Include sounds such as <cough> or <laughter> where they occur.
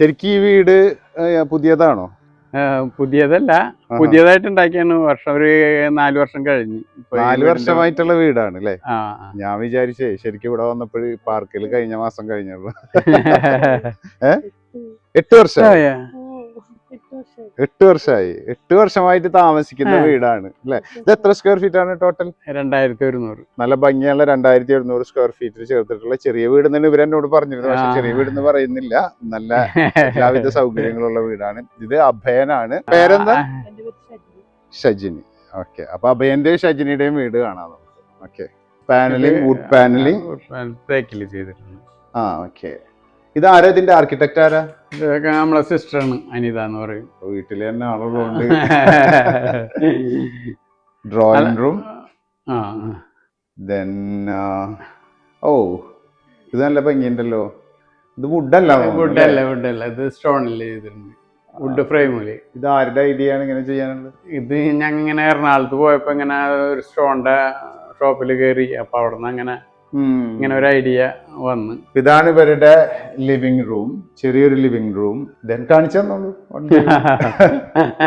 ശരിക്കും ഈ വീട് പുതിയതാണോ? പുതിയതല്ല. പുതിയതായിട്ട് ഉണ്ടാക്കിയാണ് വർഷം ഒരു നാല് വർഷം കഴിഞ്ഞ്. നാല് വർഷമായിട്ടുള്ള വീടാണ് അല്ലേ. ഞാൻ വിചാരിച്ചേ ശരിക്കും ഇവിടെ വന്നപ്പോൾ പാർക്കിൽ കഴിഞ്ഞ മാസം കഴിഞ്ഞുള്ളൂ. <laughs> എട്ട് വർഷം. എട്ട് വർഷമായി എട്ട് വർഷമായിട്ട് താമസിക്കുന്ന വീടാണ് അല്ലെ? ഇത് എത്ര സ്ക്വയർ ഫീറ്റ് ആണ് ടോട്ടൽ രണ്ടായിരത്തി ഒരുന്നൂറ്. നല്ല ഭംഗിയുള്ള രണ്ടായിരത്തി എഴുന്നൂറ് സ്ക്വയർ ഫീറ്റിൽ ചേർത്തിട്ടുള്ള ചെറിയ വീട് തന്നെ ഇവരെന്നോട് പറഞ്ഞിരുന്നു. പക്ഷെ ചെറിയ വീട് എന്ന് പറയുന്നില്ല. നല്ല <laughs> എല്ലാവിധ സൗകര്യങ്ങളുള്ള വീടാണ്. ഇത് അഭയനാണ്. പേരെന്താ? ഷജിനി. ഓക്കെ. അപ്പൊ അഭയന്റെയും ഷജിനിയുടെയും വീട് കാണാം ഓക്കെ. പാനലിംഗ് വുഡ് പാനലിംഗ് തേക്കിൽ ചെയ്തിട്ടുണ്ട്. ആ ഓക്കെ. ഇത് ആരാ ഇതിന്റെ ആർക്കിടെക്ട് ആരാ? ഇതൊക്കെ നമ്മളെ സിസ്റ്ററാണ് അനിത എന്ന് പറയും. വീട്ടിൽ തന്നെ ആളുകളുണ്ട്. <laughs> ഡ്രോയിങ് റൂം ആ. ദെൻ ഓ ഇത് നല്ല ഭംഗിയുണ്ടല്ലോ. ഇത് വുഡല്ല വുഡല്ല വുഡല്ല ഇത് സ്റ്റോണിൽ ചെയ്തിട്ടുണ്ട്. വുഡ് ഫ്രെയിമിൽ ഇത് ആരുടെ ഐഡിയ ആണ് ഇങ്ങനെ ചെയ്യാനുള്ളത്? ഇത് ഞാൻ ഇങ്ങനെ എറണാകുളത്ത് പോയപ്പോ ഇങ്ങനെ ഒരു സ്റ്റോണിന്റെ ഷോപ്പിൽ കയറി അപ്പൊ അവിടെ നിന്ന് അങ്ങനെ ഇങ്ങനെ ഒരു ഐഡിയ വന്ന്. ഇതാണ് ഇവരുടെ ലിവിംഗ് റൂം ചെറിയൊരു ലിവിംഗ് റൂം കാണിച്ചു തന്നോളൂ. <laughs>